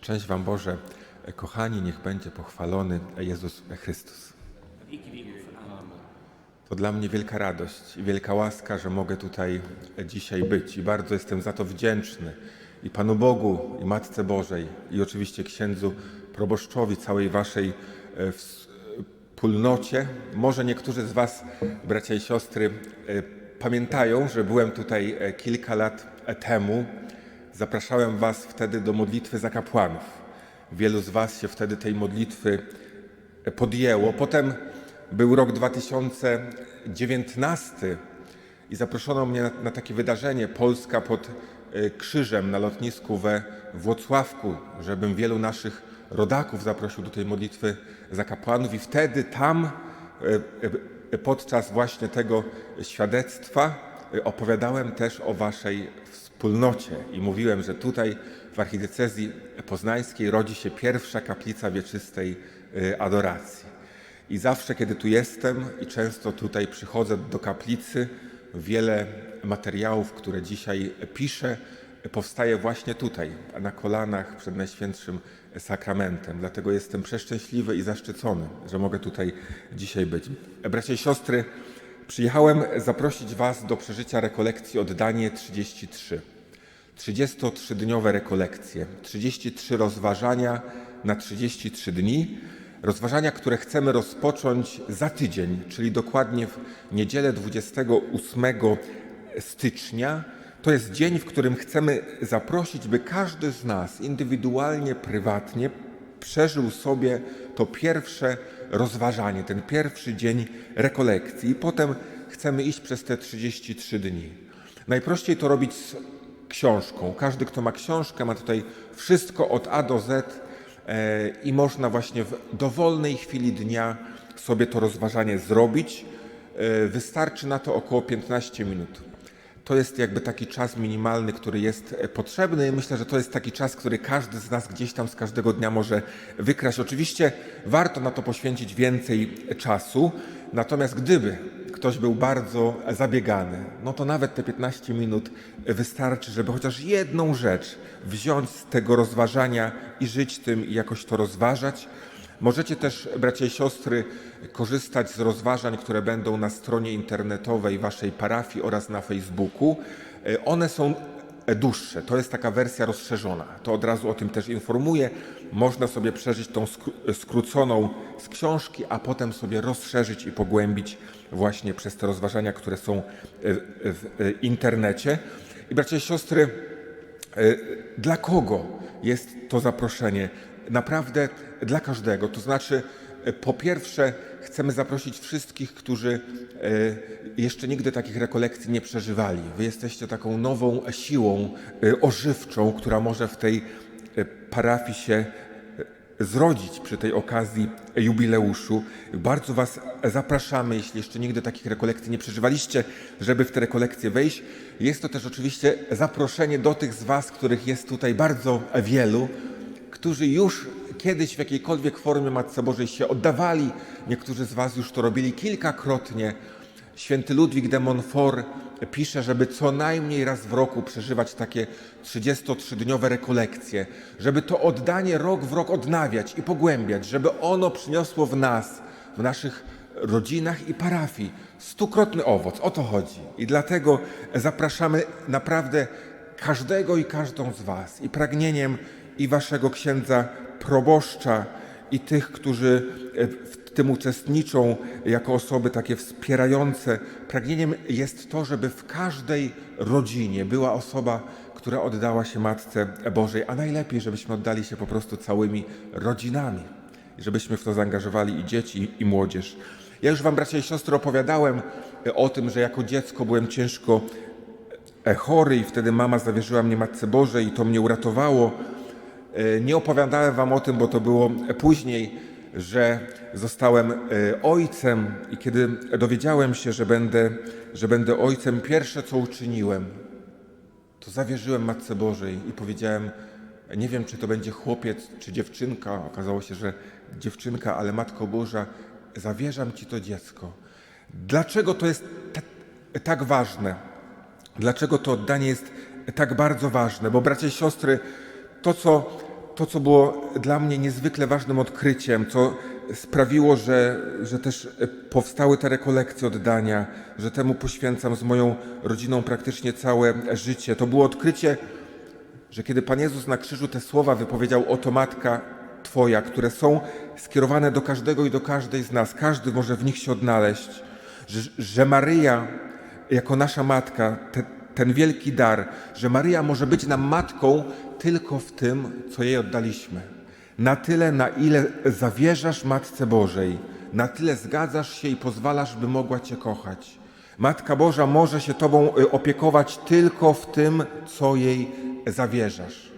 Cześć Wam Boże, kochani, niech będzie pochwalony Jezus Chrystus. To dla mnie wielka radość i wielka łaska, że mogę tutaj dzisiaj być i bardzo jestem za to wdzięczny i Panu Bogu, i Matce Bożej, i oczywiście księdzu proboszczowi, całej Waszej e, wspólnocie. Może niektórzy z Was, bracia i siostry, e, pamiętają, że byłem tutaj e, kilka lat temu. Zapraszałem Was wtedy do modlitwy za kapłanów. Wielu z Was się wtedy tej modlitwy podjęło. Potem był rok 2019 i zaproszono mnie na, na takie wydarzenie Polska pod e, krzyżem na lotnisku we Włocławku, żebym wielu naszych rodaków zaprosił do tej modlitwy za kapłanów i wtedy tam e, e, podczas właśnie tego świadectwa opowiadałem też o waszej wspólnocie i mówiłem, że tutaj w archidiecezji poznańskiej rodzi się pierwsza kaplica wieczystej e, adoracji. I zawsze, kiedy tu jestem i często tutaj przychodzę do kaplicy, wiele materiałów, które dzisiaj piszę, powstaje właśnie tutaj, na kolanach przed Najświętszym Sakramentem. Dlatego jestem przeszczęśliwy i zaszczycony, że mogę tutaj dzisiaj być. Bracia i siostry, przyjechałem zaprosić Was do przeżycia rekolekcji Oddanie 33. 33-dniowe rekolekcje, 33 rozważania na 33 dni. Rozważania, które chcemy rozpocząć za tydzień, czyli dokładnie w niedzielę 28 stycznia. To jest dzień, w którym chcemy zaprosić, by każdy z nas indywidualnie, prywatnie przeżył sobie to pierwsze rozważanie, ten pierwszy dzień rekolekcji. I potem chcemy iść przez te 33 dni. Najprościej to robić z książką. Każdy, kto ma książkę, ma tutaj wszystko od A do Z e, i można właśnie w dowolnej chwili dnia sobie to rozważanie zrobić. E, Wystarczy na to około 15 minut. To jest jakby taki czas minimalny, który jest e, potrzebny i myślę, że to jest taki czas, który każdy z nas gdzieś tam z każdego dnia może wykraść. Oczywiście warto na to poświęcić więcej czasu, natomiast gdyby ktoś był bardzo zabiegany, no to nawet te 15 minut wystarczy, żeby chociaż jedną rzecz wziąć z tego rozważania i żyć tym i jakoś to rozważać. Możecie też, bracia i siostry, korzystać z rozważań, które będą na stronie internetowej waszej parafii oraz na Facebooku. E, One są dłuższe, to jest taka wersja rozszerzona. To od razu o tym też informuję. Można sobie przeżyć tą skró- skróconą z książki, a potem sobie rozszerzyć i pogłębić właśnie przez te rozważania, które są e, w e, internecie. I bracia i siostry, E, Dla kogo jest to zaproszenie? Naprawdę dla każdego. To znaczy, e, po pierwsze, chcemy zaprosić wszystkich, którzy e, jeszcze nigdy takich rekolekcji nie przeżywali. Wy jesteście taką nową siłą e, ożywczą, która może w tej parafii się zrodzić przy tej okazji jubileuszu. Bardzo Was zapraszamy, jeśli jeszcze nigdy takich rekolekcji nie przeżywaliście, żeby w te rekolekcje wejść. Jest to też oczywiście zaproszenie do tych z Was, których jest tutaj bardzo wielu, którzy już kiedyś w jakiejkolwiek formie Matce Bożej się oddawali. Niektórzy z Was już to robili kilkakrotnie. Święty Ludwik de Montfort pisze, żeby co najmniej raz w roku przeżywać takie 33-dniowe rekolekcje, żeby to oddanie rok w rok odnawiać i pogłębiać, żeby ono przyniosło w nas, w naszych rodzinach i parafii stukrotny owoc. O to chodzi. I dlatego zapraszamy naprawdę każdego i każdą z Was i pragnieniem i Waszego księdza proboszcza i tych, którzy e, w tym uczestniczą jako osoby takie wspierające. Pragnieniem jest to, żeby w każdej rodzinie była osoba, która oddała się Matce Bożej, a najlepiej, żebyśmy oddali się po prostu całymi rodzinami, żebyśmy w to zaangażowali i dzieci, i młodzież. Ja już Wam, bracia i siostry, opowiadałem e, o tym, że jako dziecko byłem ciężko e, chory i wtedy mama zawierzyła mnie Matce Bożej i to mnie uratowało. E, Nie opowiadałem wam o tym, bo to było później, że zostałem e, ojcem i kiedy dowiedziałem się, że będę, że będę ojcem, pierwsze co uczyniłem, to zawierzyłem Matce Bożej i powiedziałem, nie wiem czy to będzie chłopiec czy dziewczynka, okazało się, że dziewczynka, ale Matko Boża, zawierzam Ci to dziecko. Dlaczego to jest ta- tak ważne? Dlaczego to oddanie jest tak bardzo ważne? Bo bracia i siostry, to co, to, co było dla mnie niezwykle ważnym odkryciem, co sprawiło, że, że też powstały te rekolekcje oddania, że temu poświęcam z moją rodziną praktycznie całe życie. To było odkrycie, że kiedy Pan Jezus na krzyżu te słowa wypowiedział, oto matka Twoja, które są skierowane do każdego i do każdej z nas, każdy może w nich się odnaleźć, że, że Maryja jako nasza matka, te, ten wielki dar, że Maryja może być nam matką tylko w tym, co jej oddaliśmy. Na tyle, na ile zawierzasz Matce Bożej, na tyle zgadzasz się i pozwalasz, by mogła Cię kochać. Matka Boża może się Tobą y, opiekować tylko w tym, co jej zawierzasz.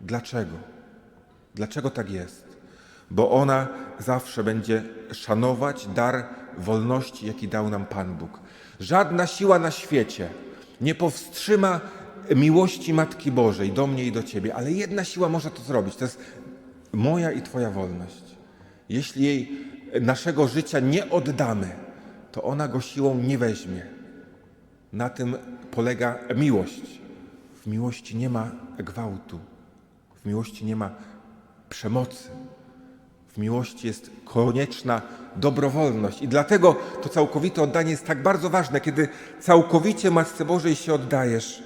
Dlaczego? Dlaczego tak jest? Bo ona zawsze będzie szanować dar wolności, jaki dał nam Pan Bóg. Żadna siła na świecie nie powstrzyma miłości Matki Bożej do mnie i do Ciebie, ale jedna siła może to zrobić. To jest moja i Twoja wolność. Jeśli jej naszego życia nie oddamy, to ona go siłą nie weźmie. Na tym polega miłość. W miłości nie ma gwałtu, w miłości nie ma przemocy. W miłości jest konieczna dobrowolność i dlatego to całkowite oddanie jest tak bardzo ważne. Kiedy całkowicie Matce Bożej się oddajesz,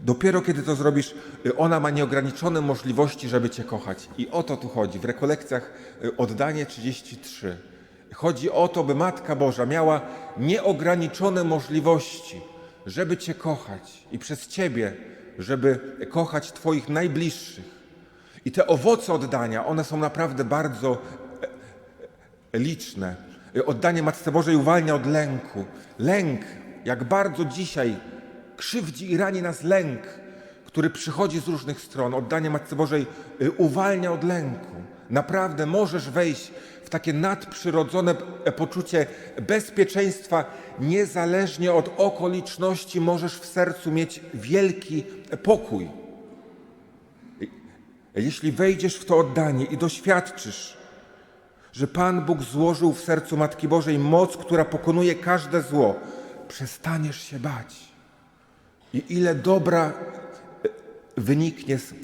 dopiero kiedy to zrobisz, y, ona ma nieograniczone możliwości, żeby Cię kochać. I o to tu chodzi. W rekolekcjach y, oddanie 33. Chodzi o to, by Matka Boża miała nieograniczone możliwości, żeby Cię kochać i przez Ciebie, żeby kochać Twoich najbliższych. I te owoce oddania, one są naprawdę bardzo e, liczne. Oddanie Matce Bożej uwalnia od lęku. Lęk, jak bardzo dzisiaj krzywdzi i rani nas lęk, który przychodzi z różnych stron. Oddanie Matce Bożej y, uwalnia od lęku. Naprawdę możesz wejść w takie nadprzyrodzone e, poczucie bezpieczeństwa, niezależnie od okoliczności, możesz w sercu mieć wielki pokój. Jeśli wejdziesz w to oddanie i doświadczysz, że Pan Bóg złożył w sercu Matki Bożej moc, która pokonuje każde zło, przestaniesz się bać. I ile dobra wyniknie z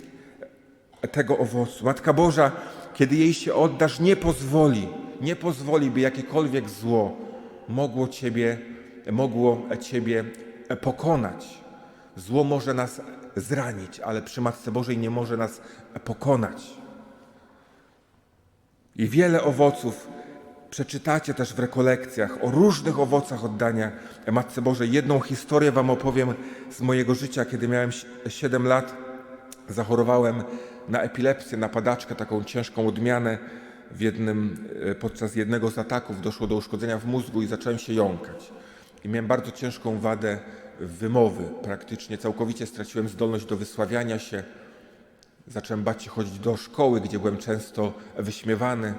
tego owocu. Matka Boża, kiedy jej się oddasz, nie pozwoli, nie pozwoli, by jakiekolwiek zło mogło Ciebie, mogło Ciebie pokonać. Zło może nas zranić, ale przy Matce Bożej nie może nas pokonać. I wiele owoców przeczytacie też w rekolekcjach o różnych owocach oddania Matce Bożej. Jedną historię Wam opowiem z mojego życia. Kiedy miałem 7 lat, zachorowałem na epilepsję, na padaczkę, taką ciężką odmianę. W jednym, e, podczas jednego z ataków doszło do uszkodzenia w mózgu i zacząłem się jąkać. I miałem bardzo ciężką wadę wymowy. Praktycznie całkowicie straciłem zdolność do wysławiania się. Zacząłem bać się chodzić do szkoły, gdzie byłem często wyśmiewany.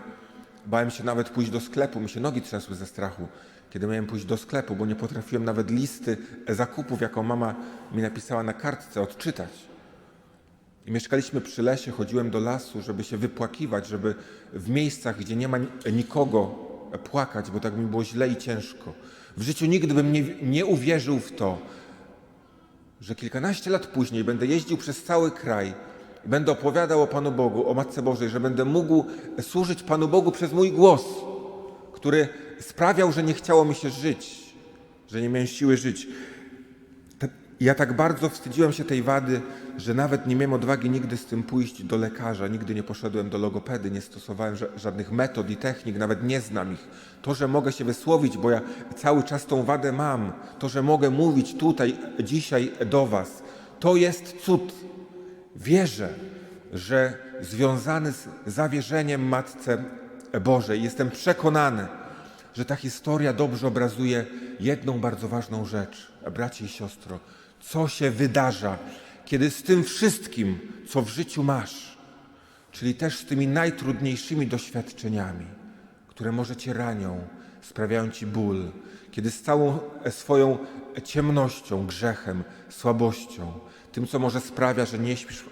Bałem się nawet pójść do sklepu, mi się nogi trzęsły ze strachu, kiedy miałem pójść do sklepu, bo nie potrafiłem nawet listy zakupów, jaką mama mi napisała na kartce, odczytać. I mieszkaliśmy przy lesie, chodziłem do lasu, żeby się wypłakiwać, żeby w miejscach, gdzie nie ma nikogo, płakać, bo tak mi było źle i ciężko. W życiu nigdy bym nie, nie uwierzył w to, że kilkanaście lat później będę jeździł przez cały kraj będę opowiadał o Panu Bogu, o Matce Bożej, że będę mógł służyć Panu Bogu przez mój głos, który sprawiał, że nie chciało mi się żyć, że nie miałem siły żyć. Ja tak bardzo wstydziłem się tej wady, że nawet nie miałem odwagi nigdy z tym pójść do lekarza, nigdy nie poszedłem do logopedy, nie stosowałem żadnych metod i technik, nawet nie znam ich. To, że mogę się wysłowić, bo ja cały czas tą wadę mam, to, że mogę mówić tutaj, dzisiaj do Was, to jest cud. Wierzę, że związany z zawierzeniem Matce Bożej, jestem przekonany, że ta historia dobrze obrazuje jedną bardzo ważną rzecz, bracie i siostro, co się wydarza, kiedy z tym wszystkim, co w życiu masz, czyli też z tymi najtrudniejszymi doświadczeniami, które może cię ranią, sprawiają ci ból, kiedy z całą swoją ciemnością, grzechem, słabością, tym, co może sprawia, że nie śpisz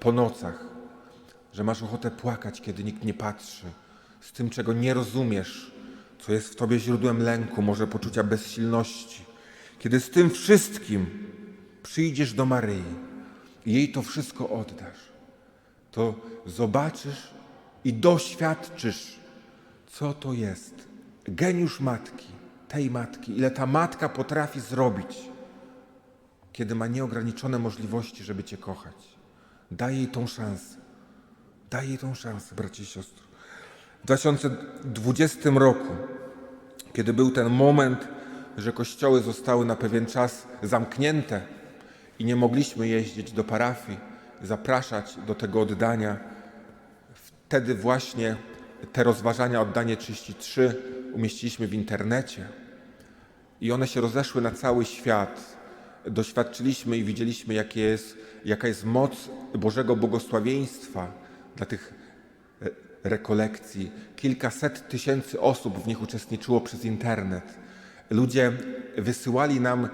po nocach, że masz ochotę płakać, kiedy nikt nie patrzy, z tym, czego nie rozumiesz, co jest w tobie źródłem lęku, może poczucia bezsilności. Kiedy z tym wszystkim przyjdziesz do Maryi i jej to wszystko oddasz, to zobaczysz i doświadczysz, co to jest. Geniusz matki, tej matki, ile ta matka potrafi zrobić, kiedy ma nieograniczone możliwości, żeby Cię kochać. Daj jej tą szansę. Daj jej tą szansę, bracie i siostry. W 2020 roku, kiedy był ten moment, że kościoły zostały na pewien czas zamknięte i nie mogliśmy jeździć do parafii, zapraszać do tego oddania, wtedy właśnie te rozważania oddanie 33 umieściliśmy w internecie i one się rozeszły na cały świat. Doświadczyliśmy i widzieliśmy, jest, jaka jest moc Bożego błogosławieństwa dla tych e, rekolekcji. Kilkaset tysięcy osób w nich uczestniczyło przez internet. Ludzie wysyłali nam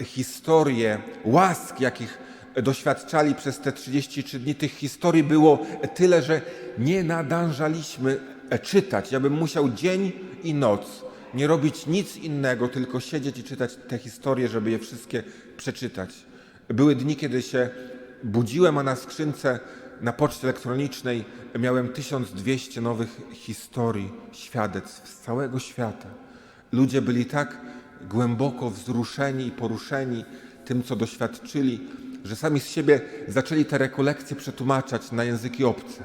historie łask, jakich doświadczali przez te 33 dni. Tych historii było tyle, że nie nadążaliśmy czytać. Ja bym musiał dzień i noc nie robić nic innego, tylko siedzieć i czytać te historie, żeby je wszystkie przeczytać. Były dni, kiedy się budziłem, a na skrzynce na poczcie elektronicznej miałem 1200 nowych historii, świadectw z całego świata. Ludzie byli tak głęboko wzruszeni i poruszeni tym, co doświadczyli, że sami z siebie zaczęli te rekolekcje przetłumaczać na języki obce.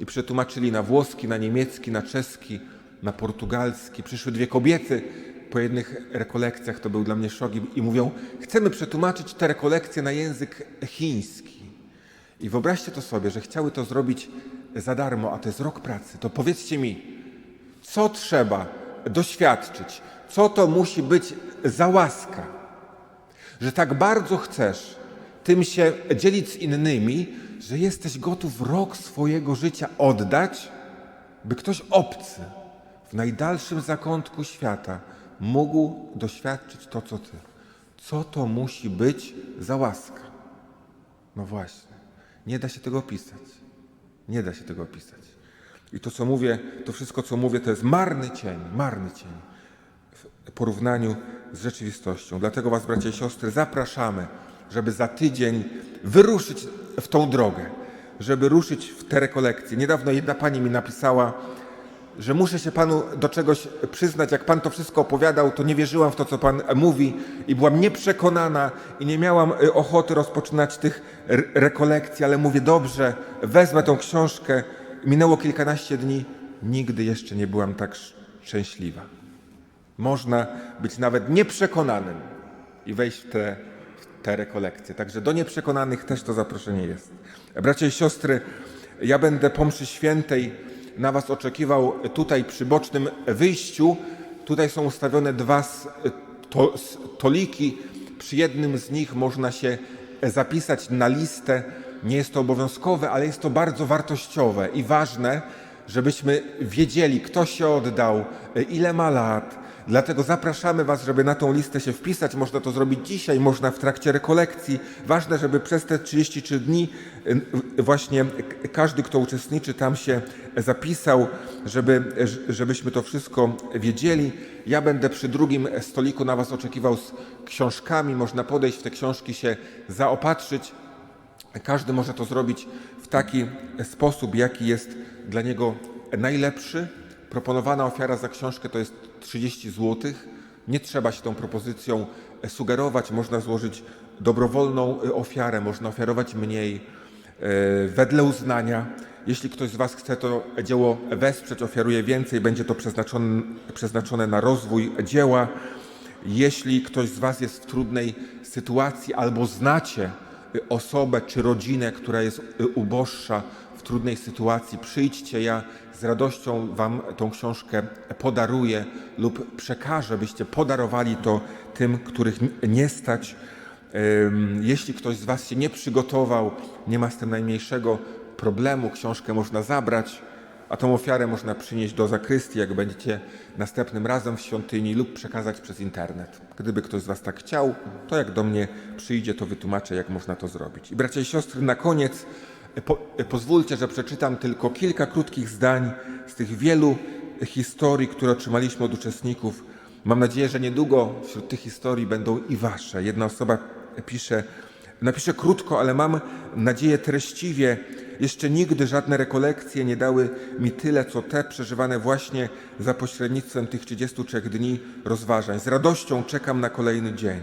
I przetłumaczyli na włoski, na niemiecki, na czeski, na portugalski. Przyszły dwie kobiety po jednych rekolekcjach, to był dla mnie szok, i, mówią: Chcemy przetłumaczyć te rekolekcje na język chiński. I wyobraźcie to sobie, że chciały to zrobić za darmo, a to jest rok pracy. To powiedzcie mi, co trzeba doświadczyć, co to musi być za łaska, że tak bardzo chcesz tym się dzielić z innymi, że jesteś gotów rok swojego życia oddać, by ktoś obcy w najdalszym zakątku świata mógł doświadczyć to, co ty. Co to musi być za łaska? No właśnie, nie da się tego opisać. Nie da się tego opisać. I to, co mówię, to wszystko, co mówię, to jest marny cień, marny cień w porównaniu z rzeczywistością. Dlatego Was, bracia i siostry, zapraszamy, żeby za tydzień wyruszyć w tą drogę, żeby ruszyć w te rekolekcje. Niedawno jedna pani mi napisała, że muszę się Panu do czegoś przyznać. Jak Pan to wszystko opowiadał, to nie wierzyłam w to, co Pan mówi i byłam nieprzekonana i nie miałam y, ochoty rozpoczynać tych rekolekcji, ale mówię, dobrze, wezmę tą książkę. Minęło kilkanaście dni, nigdy jeszcze nie byłam tak sz- szczęśliwa. Można być nawet nieprzekonanym i wejść w te, w te rekolekcje. Także do nieprzekonanych też to zaproszenie jest. Bracia i siostry, ja będę po mszy świętej na Was oczekiwał tutaj przy bocznym wyjściu. Tutaj są ustawione dwa stoliki. Przy jednym z nich można się zapisać na listę. Nie jest to obowiązkowe, ale jest to bardzo wartościowe i ważne, żebyśmy wiedzieli, kto się oddał, ile ma lat. Dlatego zapraszamy Was, żeby na tą listę się wpisać. Można to zrobić dzisiaj, można w trakcie rekolekcji. Ważne, żeby przez te 33 dni właśnie każdy, kto uczestniczy, tam się zapisał, żeby, żebyśmy to wszystko wiedzieli. Ja będę przy drugim stoliku na Was oczekiwał z książkami. Można podejść, w te książki się zaopatrzyć. Każdy może to zrobić w taki sposób, jaki jest dla niego najlepszy. Proponowana ofiara za książkę to jest 30 zł. Nie trzeba się tą propozycją sugerować. Można złożyć dobrowolną ofiarę, można ofiarować mniej, e, wedle uznania. Jeśli ktoś z Was chce to dzieło wesprzeć, ofiaruje więcej, będzie to przeznaczone, przeznaczone na rozwój dzieła. Jeśli ktoś z Was jest w trudnej sytuacji albo znacie osobę czy rodzinę, która jest uboższa, w trudnej sytuacji, przyjdźcie, ja z radością Wam tą książkę podaruję lub przekażę, byście podarowali to tym, których nie stać. Jeśli ktoś z Was się nie przygotował, nie ma z tym najmniejszego problemu, książkę można zabrać, a tą ofiarę można przynieść do zakrystii, jak będziecie następnym razem w świątyni lub przekazać przez internet. Gdyby ktoś z Was tak chciał, to jak do mnie przyjdzie, to wytłumaczę, jak można to zrobić. I bracia i siostry, na koniec po, pozwólcie, że przeczytam tylko kilka krótkich zdań z tych wielu historii, które otrzymaliśmy od uczestników. Mam nadzieję, że niedługo wśród tych historii będą i Wasze. Jedna osoba pisze, Napiszę krótko, ale mam nadzieję treściwie. Jeszcze nigdy żadne rekolekcje nie dały mi tyle, co te przeżywane właśnie za pośrednictwem tych 33 dni rozważań. Z radością czekam na kolejny dzień.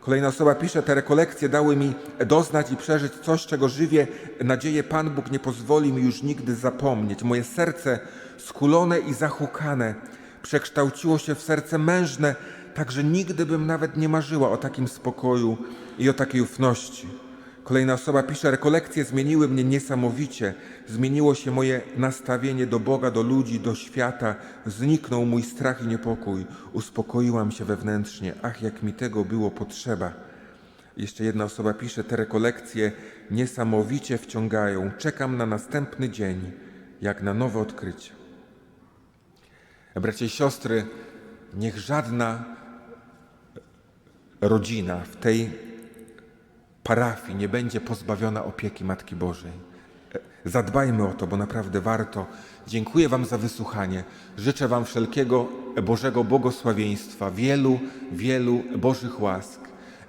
Kolejna osoba pisze, te rekolekcje dały mi doznać i przeżyć coś, czego żywie nadzieję Pan Bóg nie pozwoli mi już nigdy zapomnieć. Moje serce skulone i zahukane przekształciło się w serce mężne, tak że nigdy bym nawet nie marzyła o takim spokoju i o takiej ufności. Kolejna osoba pisze, rekolekcje zmieniły mnie niesamowicie. Zmieniło się moje nastawienie do Boga, do ludzi, do świata. Zniknął mój strach i niepokój. Uspokoiłam się wewnętrznie. Ach, jak mi tego było potrzeba. Jeszcze jedna osoba pisze, te rekolekcje niesamowicie wciągają. Czekam na następny dzień, jak na nowe odkrycie. Bracia i siostry, niech żadna rodzina w tej parafii nie będzie pozbawiona opieki Matki Bożej. E, Zadbajmy o to, bo naprawdę warto. Dziękuję Wam za wysłuchanie. Życzę Wam wszelkiego Bożego błogosławieństwa, wielu, wielu Bożych łask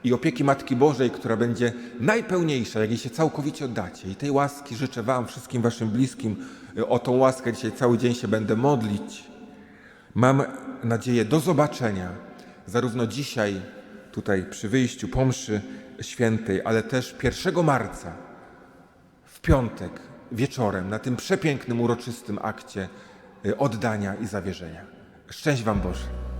i opieki Matki Bożej, która będzie najpełniejsza, jak jej się całkowicie oddacie. I tej łaski życzę Wam, wszystkim Waszym bliskim. E, O tą łaskę dzisiaj cały dzień się będę modlić. Mam nadzieję do zobaczenia zarówno dzisiaj, tutaj przy wyjściu po mszy świętej, ale też 1 marca, w piątek wieczorem, na tym przepięknym, uroczystym akcie y, oddania i zawierzenia. Szczęść Wam Boże.